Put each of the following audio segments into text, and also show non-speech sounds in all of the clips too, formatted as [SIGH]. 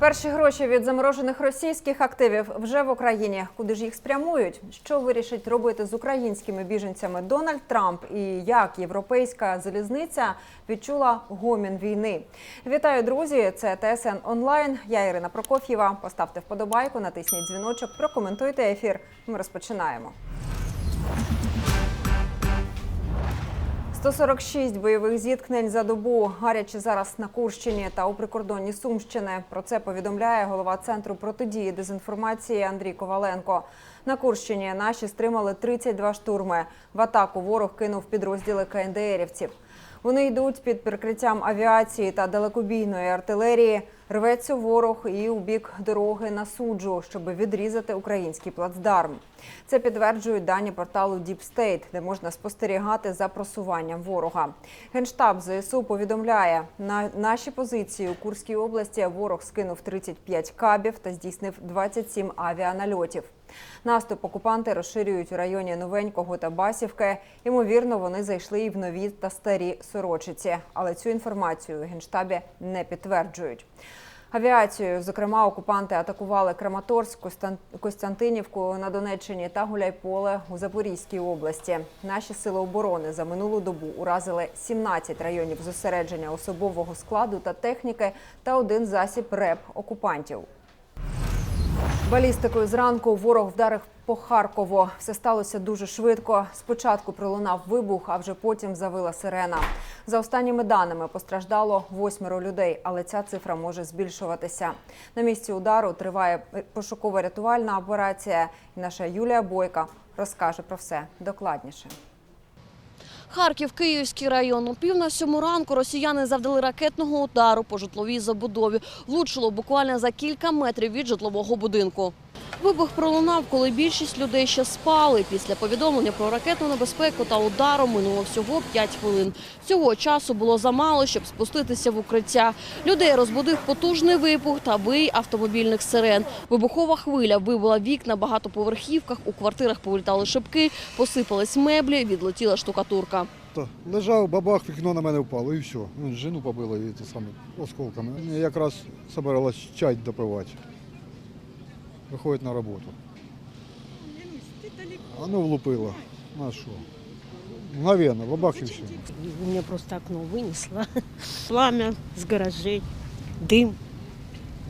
Перші гроші від заморожених російських активів вже в Україні. Куди ж їх спрямують? Що вирішить робити з українськими біженцями Дональд Трамп і як європейська залізниця відчула гомін війни? Вітаю, друзі! Це ТСН онлайн. Я Ірина Прокоф'єва. Поставте вподобайку, натисніть дзвіночок, прокоментуйте ефір. Ми розпочинаємо. 146 бойових зіткнень за добу. Гаряче зараз на Курщині та у прикордонні Сумщини. Про це повідомляє голова центру протидії дезінформації Андрій Коваленко. На Курщині наші стримали 32 штурми. В атаку ворог кинув підрозділи КНДРівців. Вони йдуть під прикриттям авіації та далекобійної артилерії. Рветься ворог і у бік дороги на суджу, щоб відрізати український плацдарм. Це підтверджують дані порталу Deep State, де можна спостерігати за просуванням ворога. Генштаб ЗСУ повідомляє, на наші позиції у Курській області ворог скинув 35 кабів та здійснив 27 авіанальотів. Наступ окупанти розширюють у районі Новенького та Басівки. Ймовірно, вони зайшли і в нові та старі сорочиці, але цю інформацію у генштабі не підтверджують. Авіацією, зокрема, окупанти атакували Краматорськ, Костян- Костянтинівку на Донеччині та Гуляйполе у Запорізькій області. Наші сили оборони за минулу добу уразили 17 районів зосередження особового складу та техніки та один засіб РЕП окупантів. Балістикою зранку ворог вдарив по Харкову. Все сталося дуже швидко. Спочатку пролунав вибух, а вже потім завила сирена. За останніми даними постраждало восьмеро людей, але ця цифра може збільшуватися. На місці удару триває пошукова рятувальна операція. І наша Юлія Бойка розкаже про все докладніше. Харків, Київський район. У пів на сьому ранку росіяни завдали ракетного удару по житловій забудові. Влучило буквально за кілька метрів від житлового будинку. Вибух пролунав, коли більшість людей ще спали. Після повідомлення про ракетну небезпеку та удару минуло всього 5 хвилин. Цього часу було замало, щоб спуститися в укриття. Людей розбудив потужний вибух та вий автомобільних сирен. Вибухова хвиля вибила вікна багатоповерхівках, у квартирах повилітали шибки, посипались меблі, відлетіла штукатурка. Лежав, бабах, вікно на мене впало і все. Ну, жену побило і те саме осколками. Якраз збиралась чай допивати. Виходить на роботу. А ну влупило. На що? Мгновенно, бабах і все. Меня просто окно вынесло. Пламя с гаражей, дым.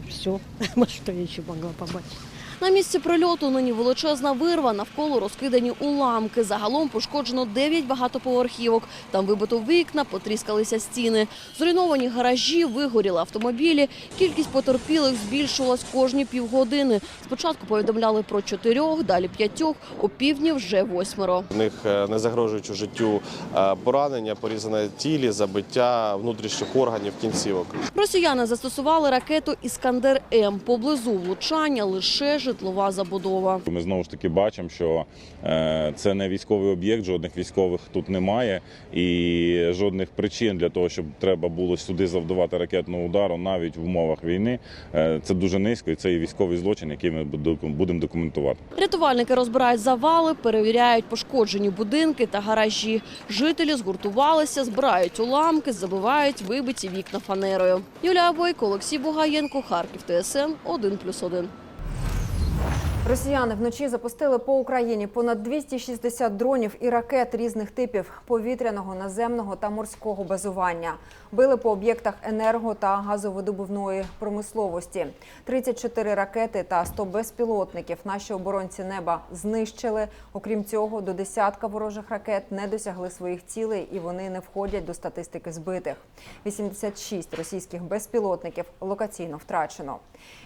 Все. [LAUGHS] Что я еще могла побачить? На місці прильоту нині величезна вирва, навколо розкидані уламки. Загалом пошкоджено 9 багатоповерхівок. Там вибито вікна, потріскалися стіни. Зруйновані гаражі, вигоріли автомобілі. Кількість потерпілих збільшувалась кожні півгодини. Спочатку повідомляли про чотирьох, далі п'ятьох, у півдні вже восьмеро. В них е, не загрожуючи життю е, поранення, порізане тілі, забиття внутрішніх органів, кінцівок. Росіяни застосували ракету «Іскандер-М». Поблизу влучання лише житлова забудова. Ми знову ж таки бачимо, що е, це не військовий об'єкт, жодних військових тут немає, і жодних причин для того, щоб треба було сюди завдавати ракетного удару, навіть в умовах війни. Е, Це дуже низько, і це і військовий злочин, який ми будемо документувати. Рятувальники розбирають завали, перевіряють пошкоджені будинки та гаражі. Жителі згуртувалися, збирають уламки, забивають вибиті вікна фанерою. Юлія Бойко, Олексій Бугаєнко, Харків, ТСН 1+,1. Росіяни вночі запустили по Україні понад 260 дронів і ракет різних типів повітряного, наземного та морського базування. Били по об'єктах енерго та газовидобувної промисловості. 34 ракети та 100 безпілотників наші оборонці неба знищили. Окрім цього, до десятка ворожих ракет не досягли своїх цілей і вони не входять до статистики збитих. 86 російських безпілотників локаційно втрачено.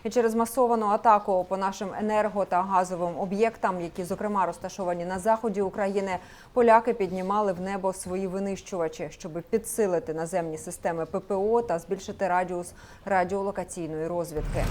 І через масовану атаку по нашим енерго та газовим об'єктам, які зокрема розташовані на заході України, поляки піднімали в небо свої винищувачі, щоб підсилити наземні системи ППО та збільшити радіус радіолокаційної розвідки.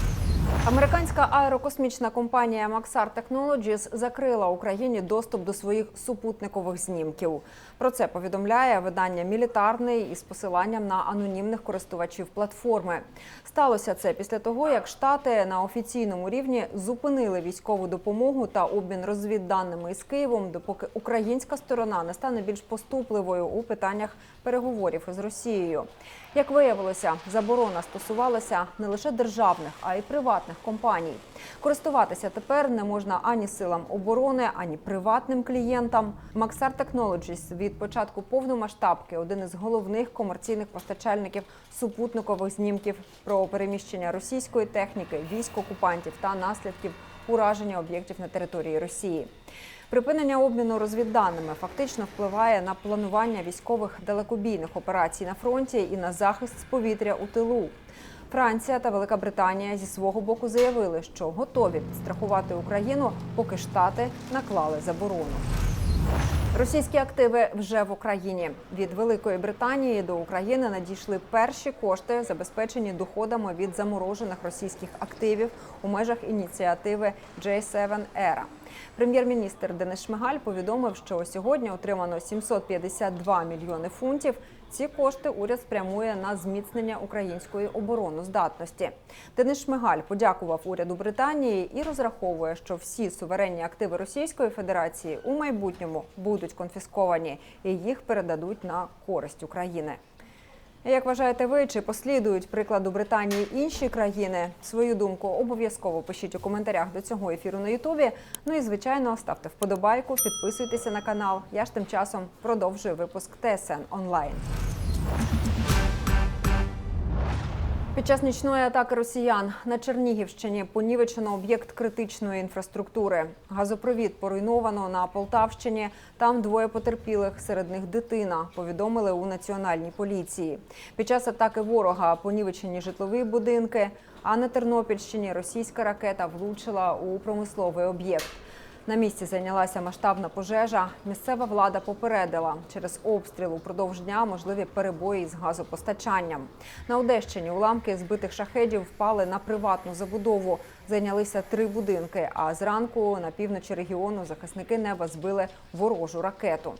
Американська аерокосмічна компанія Maxar Technologies закрила Україні доступ до своїх супутникових знімків. Про це повідомляє видання Мілітарний із посиланням на анонімних користувачів платформи. Сталося це після того, як Штати на офіційному рівні зупинили військову допомогу та обмін розвідданими із Києвом, допоки українська сторона не стане більш поступливою у питаннях переговорів із Росією. Як виявилося, заборона стосувалася не лише державних, а й приватних компаній. Користуватися тепер не можна ані силам оборони, ані приватним клієнтам. Maxar Technologies від початку повномасштабки один із головних комерційних постачальників супутникових знімків про переміщення російської техніки, військ окупантів та наслідків ураження об'єктів на території Росії. Припинення обміну розвідданими фактично впливає на планування військових далекобійних операцій на фронті і на захист з повітря у тилу. Франція та Велика Британія зі свого боку заявили, що готові підстрахувати Україну, поки Штати наклали заборону. Російські активи вже в Україні. Від Великої Британії до України надійшли перші кошти, забезпечені доходами від заморожених російських активів у межах ініціативи J7 ERA. Прем'єр-міністр Денис Шмигаль повідомив, що сьогодні отримано 752 мільйони фунтів. Ці кошти уряд спрямує на зміцнення української обороноздатності. Денис Шмигаль подякував уряду Британії і розраховує, що всі суверенні активи Російської Федерації у майбутньому будуть конфісковані і їх передадуть на користь України. Як вважаєте ви, чи послідують прикладу Британії інші країни? Свою думку обов'язково пишіть у коментарях до цього ефіру на Ютубі. Ну і звичайно, ставте вподобайку, підписуйтеся на канал. Я ж тим часом продовжую випуск ТСН онлайн. Під час нічної атаки росіян на Чернігівщині понівечено об'єкт критичної інфраструктури. Газопровід поруйновано на Полтавщині. Там двоє потерпілих, серед них дитина. Повідомили у національній поліції. Під час атаки ворога понівечені житлові будинки. А на Тернопільщині російська ракета влучила у промисловий об'єкт. На місці зайнялася масштабна пожежа. Місцева влада попередила, через обстріл упродовж дня можливі перебої з газопостачанням. На Одещині уламки збитих шахедів впали на приватну забудову. Зайнялися три будинки. А зранку на півночі регіону захисники неба збили ворожу ракету.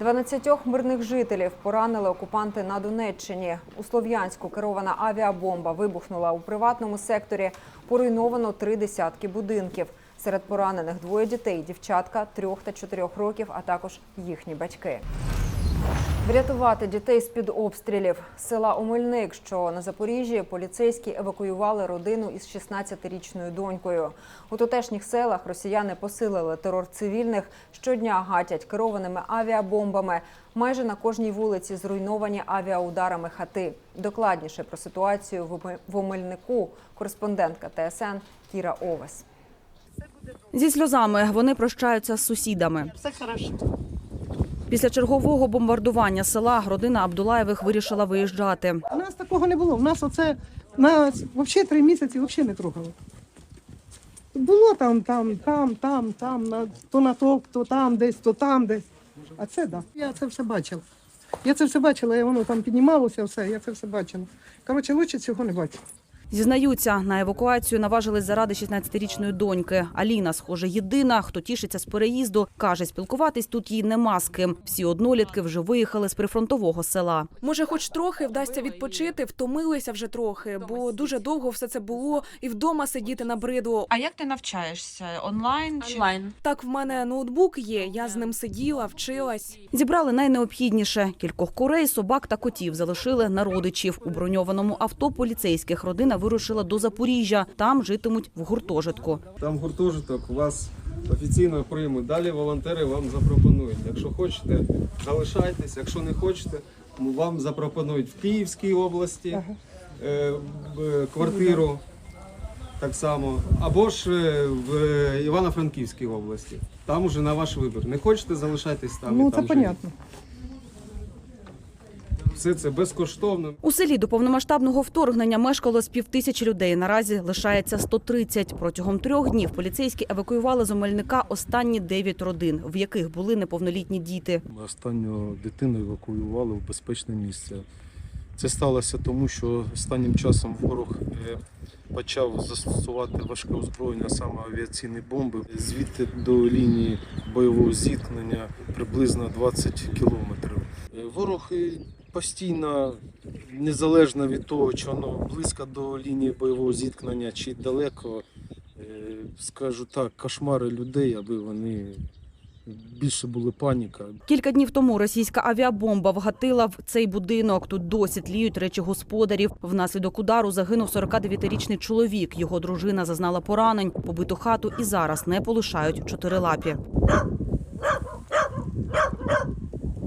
12 мирних жителів поранили окупанти на Донеччині. У Слов'янську керована авіабомба вибухнула у приватному секторі. Поруйновано три десятки будинків. Серед поранених двоє дітей, дівчатка трьох та чотирьох років, а також їхні батьки. Врятувати дітей з-під обстрілів села Омельник, що на Запоріжжі, поліцейські евакуювали родину із 16-річною донькою. У тутешніх селах росіяни посилили терор цивільних. Щодня гатять керованими авіабомбами. Майже на кожній вулиці зруйновані авіаударами хати. Докладніше про ситуацію в Омельнику кореспондентка ТСН Кіра Овес. Зі сльозами вони прощаються з сусідами. Все хорошо. Після чергового бомбардування села родина Абдулаєвих вирішила виїжджати. У нас такого не було. У нас оце нас взагалі три місяці взагалі не трогали. Було там, там, там, там, там, на, то на то, то там десь, то там десь. А це так. Да. Я це все бачила. Я це все бачила, і воно там піднімалося, все, я це все бачила. Коротше, лучше цього не бачити. Зізнаються, на евакуацію наважились заради 16-річної доньки. Аліна, схоже, єдина, хто тішиться з переїзду. Каже, спілкуватись тут їй нема з ким. Всі однолітки вже виїхали з прифронтового села. Може, хоч трохи вдасться відпочити, втомилися вже трохи, бо дуже довго все це було, і вдома сидіти набридло. А як ти навчаєшся? Онлайн? Чи... Онлайн. Так, в мене ноутбук є. Я з ним сиділа, вчилась. Зібрали найнеобхідніше. Кількох курей, собак та котів залишили на родичів. У броньованому авто поліцейських родина вирушила до Запоріжжя. Там житимуть в гуртожитку. Там гуртожиток вас офіційно приймуть. Далі волонтери вам запропонують. Якщо хочете, залишайтесь. Якщо не хочете, вам запропонують в Київській області е, квартиру так само, або ж е, в Івано-Франківській області. Там уже на ваш вибір. Не хочете, залишайтесь там. ну, і це там живіть. понятно. Все це безкоштовно. У селі до повномасштабного вторгнення мешкало з півтисячі людей. Наразі лишається 130. Протягом трьох днів поліцейські евакуювали з Омельника останні дев'ять родин, в яких були неповнолітні діти. Останню дитину евакуювали в безпечне місце. Це сталося тому, що останнім часом ворог е, почав застосувати важке озброєння, саме авіаційні бомби. Звідти до лінії бойового зіткнення приблизно 20 кілометрів. Е, Ворог е, постійно, незалежно від того, чи воно близько до лінії бойового зіткнення чи далеко, е, скажу так, кошмари людей, аби вони більше були паніка. Кілька днів тому російська авіабомба вгатила в цей будинок. Тут досі тліють речі господарів. Внаслідок удару загинув 49-річний чоловік. Його дружина зазнала поранень, побиту хату і зараз не полишають чотирилапі.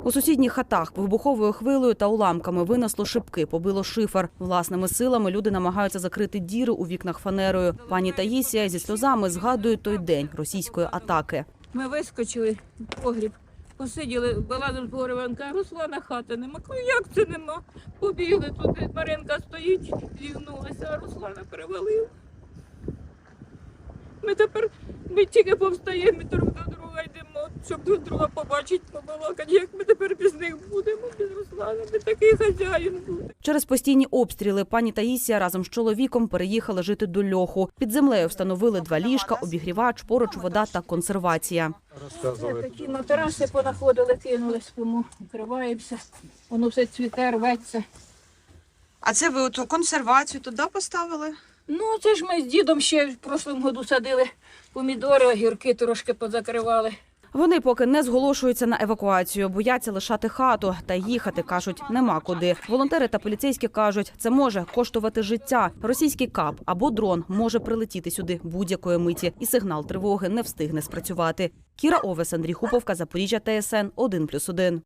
У сусідніх хатах вибуховою хвилею та уламками винесло шибки, побило шифер. Власними силами люди намагаються закрити діри у вікнах фанерою. Пані Таїсія зі сльозами згадує той день російської атаки. Ми вискочили в погріб, посиділи, балазом з погребанка, Руслана хата нема. Кажу, як це нема? Побігли туди, Маринка стоїть, зігнулася, а Руслана перевалив. Ми тепер ми тільки повстаємо, ми друг до друга йдемо, щоб друг друга побачити, побалакати. Як ми тепер без них будемо, без Руслана? Ми такий хазяїн буде. Через постійні обстріли пані Таїсія разом з чоловіком переїхали жити до льоху. Під землею встановили два ліжка, обігрівач, поруч вода та консервація. Це такі матраси понаходили, кинули, спимо, укриваємося. Воно все цвіте, рветься. А це ви оту консервацію туди поставили? Ну, це ж ми з дідом ще в прошлому году садили помідори, огірки трошки позакривали. Вони поки не зголошуються на евакуацію, бояться лишати хату та їхати, кажуть, нема куди. Волонтери та поліцейські кажуть, це може коштувати життя. Російський кап або дрон може прилетіти сюди будь-якої миті, і сигнал тривоги не встигне спрацювати. Кіра Овес, Андрій Хуповка, Запоріжжя, ТСН 1+,1.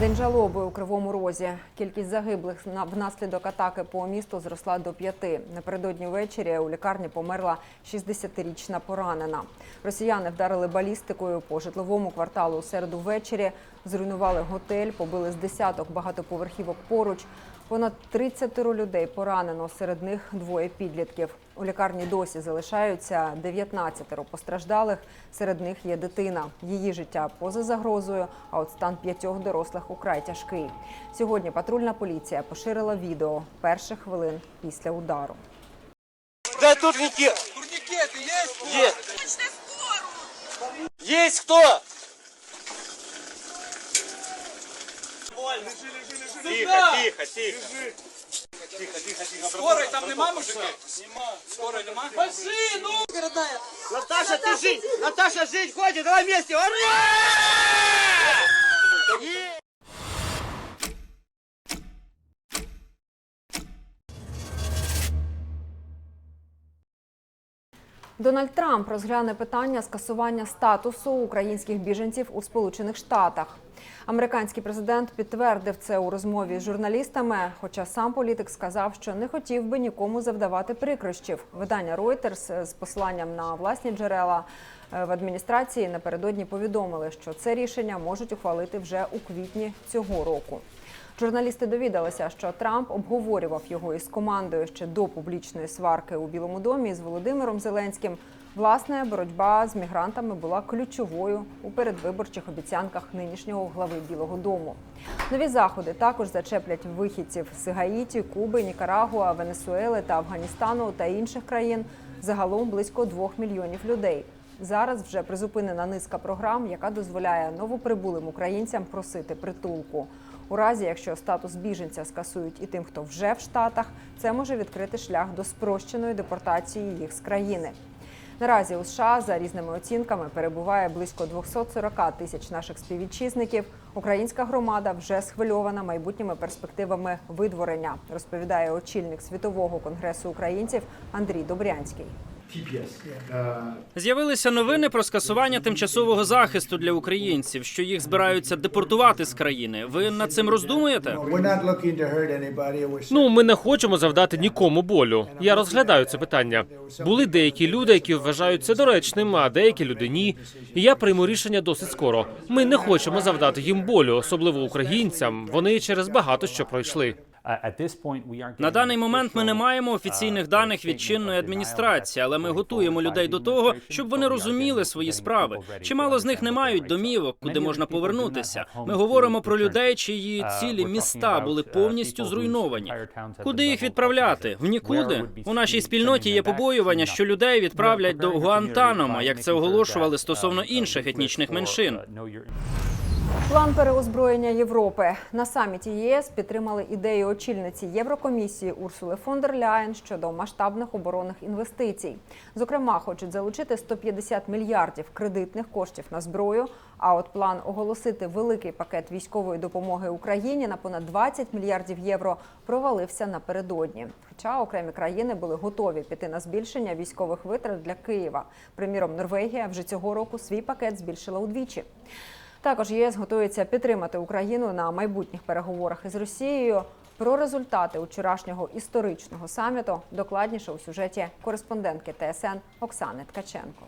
День жалоби у Кривому Розі. Кількість загиблих внаслідок атаки по місту зросла до п'яти. Напередодні ввечері у лікарні померла 60-річна поранена. Росіяни вдарили балістикою по житловому кварталу у середу ввечері, зруйнували готель, побили з десяток багатоповерхівок поруч. Понад 30 людей поранено, серед них двоє підлітків. У лікарні досі залишаються 19 постраждалих. Серед них є дитина. Її життя поза загрозою, а от стан п'ятьох дорослих украй тяжкий. Сьогодні патрульна поліція поширила відео перших хвилин після удару. Дай турникет. Турникеты есть? Есть. Есть кто? Тихо, тихо, тихо. Тихо, тихо, тихо. Скорой там нема мужика? Нема. Скорой нема? Машину! Наташа, ты жить! Наташа, жить ходит! Давай вместе! Ура! Дональд Трамп розгляне питання скасування статусу українських біженців у Сполучених Штатах. Американський президент підтвердив це у розмові з журналістами, хоча сам політик сказав, що не хотів би нікому завдавати прикрощів. Видання Reuters з посланням на власні джерела е, в адміністрації напередодні повідомили, що це рішення можуть ухвалити вже у квітні цього року. Журналісти довідалися, що Трамп обговорював його із командою ще до публічної сварки у Білому домі з Володимиром Зеленським. Власне, боротьба з мігрантами була ключовою у передвиборчих обіцянках нинішнього глави Білого Дому. Нові заходи також зачеплять вихідців з Гаїті, Куби, Нікарагуа, Венесуели та Афганістану та інших країн. Загалом близько двох мільйонів людей. Зараз вже призупинена низка програм, яка дозволяє новоприбулим українцям просити притулку. У разі, якщо статус біженця скасують і тим, хто вже в Штатах, це може відкрити шлях до спрощеної депортації їх з країни. Наразі у США за різними оцінками перебуває близько 240 тисяч наших співвітчизників. Українська громада вже схвильована майбутніми перспективами видворення, розповідає очільник світового конгресу українців Андрій Добрянський. З'явилися новини про скасування тимчасового захисту для українців, що їх збираються депортувати з країни. Ви над цим роздумуєте? Ну, ми не хочемо завдати нікому болю. Я розглядаю це питання. Були деякі люди, які вважають це доречним, а деякі люди ні. І я прийму рішення досить скоро. Ми не хочемо завдати їм болю, особливо українцям. Вони через багато що пройшли. На даний момент ми не маємо офіційних даних від чинної адміністрації, але ми готуємо людей до того, щоб вони розуміли свої справи. Чимало з них не мають домівок, куди можна повернутися. Ми говоримо про людей, чиї цілі міста були повністю зруйновані. Куди їх відправляти? В нікуди. У нашій спільноті є побоювання, що людей відправлять до Гуантанамо, як це оголошували стосовно інших етнічних меншин. План переозброєння Європи на саміті ЄС підтримали ідею очільниці Єврокомісії Урсули фон дер Ляєн щодо масштабних оборонних інвестицій. Зокрема, хочуть залучити 150 мільярдів кредитних коштів на зброю. А от план оголосити великий пакет військової допомоги Україні на понад 20 мільярдів євро провалився напередодні. Хоча окремі країни були готові піти на збільшення військових витрат для Києва. Приміром, Норвегія вже цього року свій пакет збільшила удвічі. Також ЄС готується підтримати Україну на майбутніх переговорах із Росією. Про результати вчорашнього історичного саміту докладніше у сюжеті кореспондентки ТСН Оксани Ткаченко.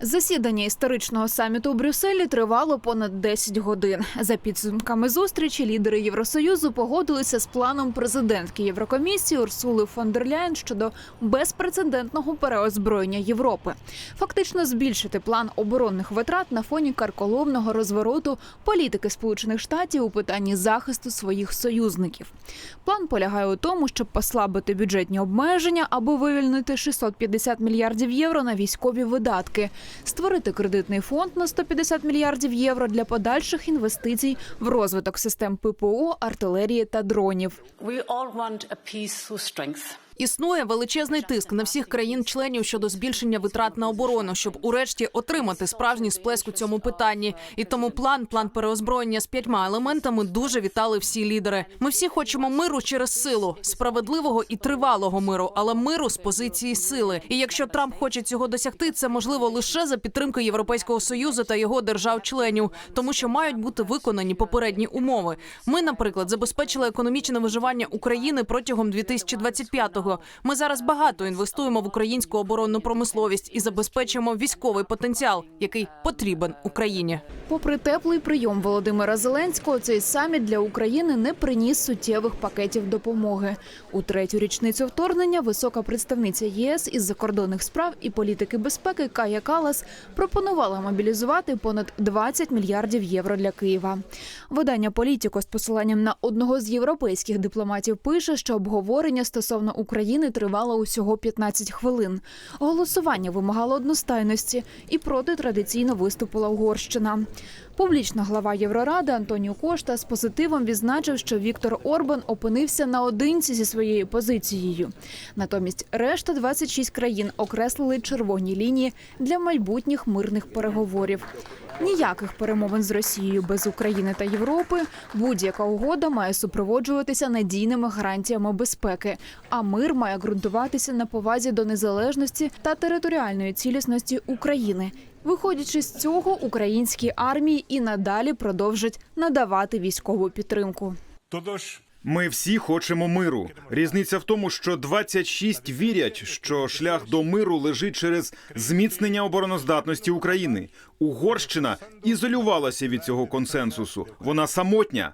Засідання історичного саміту у Брюсселі тривало понад 10 годин. За підсумками зустрічі лідери Євросоюзу погодилися з планом президентки Єврокомісії Урсули фон дер Ляєн щодо безпрецедентного переозброєння Європи. Фактично збільшити план оборонних витрат на фоні карколомного розвороту політики Сполучених Штатів у питанні захисту своїх союзників. План полягає у тому, щоб послабити бюджетні обмеження або вивільнити 650 мільярдів євро на військові видатки створити кредитний фонд на 150 мільярдів євро для подальших інвестицій в розвиток систем ППО, артилерії та дронів. Існує величезний тиск на всіх країн-членів щодо збільшення витрат на оборону, щоб урешті отримати справжній сплеск у цьому питанні. І тому план, план переозброєння з п'ятьма елементами дуже вітали всі лідери. Ми всі хочемо миру через силу, справедливого і тривалого миру, але миру з позиції сили. І якщо Трамп хоче цього досягти, це можливо лише за підтримки Європейського союзу та його держав-членів, тому що мають бути виконані попередні умови. Ми, наприклад, забезпечили економічне виживання України протягом 2025-го. Ми зараз багато інвестуємо в українську оборонну промисловість і забезпечуємо військовий потенціал, який потрібен Україні. Попри теплий прийом Володимира Зеленського, цей саміт для України не приніс суттєвих пакетів допомоги. У третю річницю вторгнення висока представниця ЄС із закордонних справ і політики безпеки Кая Калас пропонувала мобілізувати понад 20 мільярдів євро для Києва. Видання Політіко з посиланням на одного з європейських дипломатів пише, що обговорення стосовно України тривало усього 15 хвилин. Голосування вимагало одностайності і проти традиційно виступила Угорщина. Публічна глава Євроради Антоніо Кошта з позитивом відзначив, що Віктор Орбан опинився наодинці зі своєю позицією. Натомість решта 26 країн окреслили червоні лінії для майбутніх мирних переговорів. Ніяких перемовин з Росією без України та Європи. Будь-яка угода має супроводжуватися надійними гарантіями безпеки, а мир має ґрунтуватися на повазі до незалежності та територіальної цілісності України. Виходячи з цього, українські армії і надалі продовжать надавати військову підтримку. Тож ми всі хочемо миру. Різниця в тому, що 26 вірять, що шлях до миру лежить через зміцнення обороноздатності України. Угорщина ізолювалася від цього консенсусу. Вона самотня.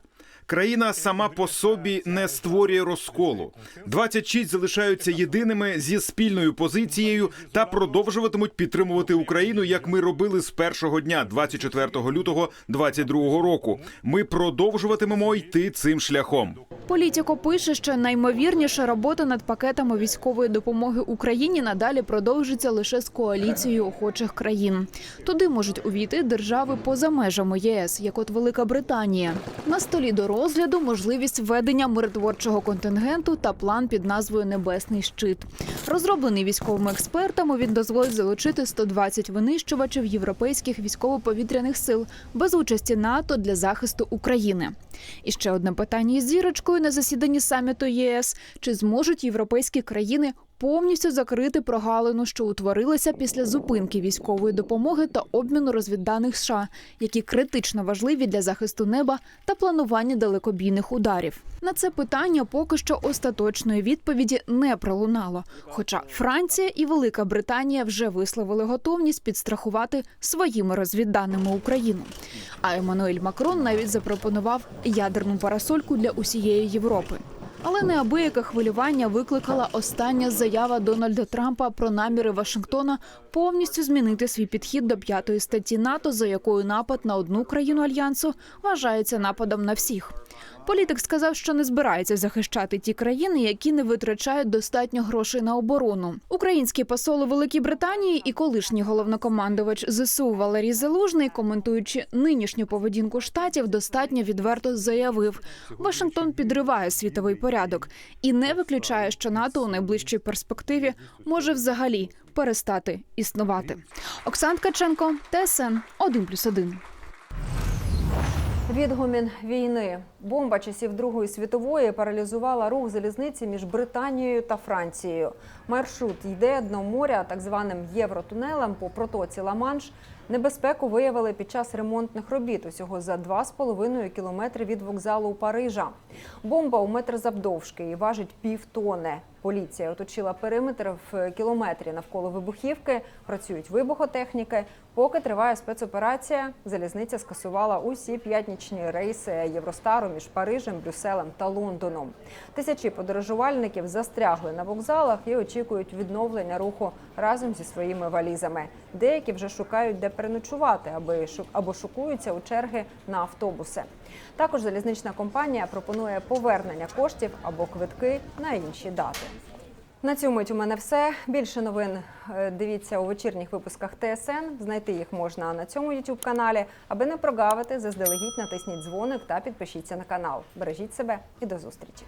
Країна сама по собі не створює розколу. 26 залишаються єдиними зі спільною позицією та продовжуватимуть підтримувати Україну, як ми робили з першого дня, 24 лютого 2022 року. Ми продовжуватимемо йти цим шляхом. Політіко пише, що наймовірніше робота над пакетами військової допомоги Україні надалі продовжиться лише з коаліцією охочих країн. Туди можуть увійти держави поза межами ЄС, як от Велика Британія. На столі до розгляду можливість введення миротворчого контингенту та план під назвою Небесний щит. Розроблений військовими експертами, він дозволить залучити 120 винищувачів європейських військово-повітряних сил без участі НАТО для захисту України. І ще одне питання із зірочкою на засіданні саміту ЄС: чи зможуть європейські країни повністю закрити прогалину, що утворилася після зупинки військової допомоги та обміну розвідданих США, які критично важливі для захисту неба та планування далекобійних ударів. На це питання поки що остаточної відповіді не пролунало. Хоча Франція і Велика Британія вже висловили готовність підстрахувати своїми розвідданими Україну. А Еммануель Макрон навіть запропонував ядерну парасольку для усієї Європи. Але неабияке хвилювання викликала остання заява Дональда Трампа про наміри Вашингтона повністю змінити свій підхід до п'ятої статті НАТО, за якою напад на одну країну альянсу вважається нападом на всіх. Політик сказав, що не збирається захищати ті країни, які не витрачають достатньо грошей на оборону. Український посол у Великій Британії і колишній головнокомандувач ЗСУ Валерій Залужний, коментуючи нинішню поведінку штатів, достатньо відверто заявив: Вашингтон підриває світовий порядок і не виключає, що НАТО у найближчій перспективі може взагалі перестати існувати. Оксан Ткаченко, ТСН 1+,1. Відгумін війни. Бомба часів Другої світової паралізувала рух залізниці між Британією та Францією. Маршрут йде дном моря так званим євротунелем по протоці Ла-Манш. Небезпеку виявили під час ремонтних робіт усього за 2,5 кілометри від вокзалу Парижа. Бомба у метр завдовжки і важить півтони. Поліція оточила периметр в кілометрі навколо вибухівки. Працюють вибухотехніки. Поки триває спецоперація, залізниця скасувала усі п'ятнічні рейси Євростару між Парижем, Брюсселем та Лондоном. Тисячі подорожувальників застрягли на вокзалах і очікують відновлення руху разом зі своїми валізами. Деякі вже шукають, де переночувати, аби або шукуються у черги на автобуси. Також залізнична компанія пропонує повернення коштів або квитки на інші дати. На цю мить у мене все. Більше новин е, дивіться у вечірніх випусках ТСН. Знайти їх можна на цьому youtube каналі. Аби не прогавити, заздалегідь натисніть дзвоник та підпишіться на канал. Бережіть себе і до зустрічі.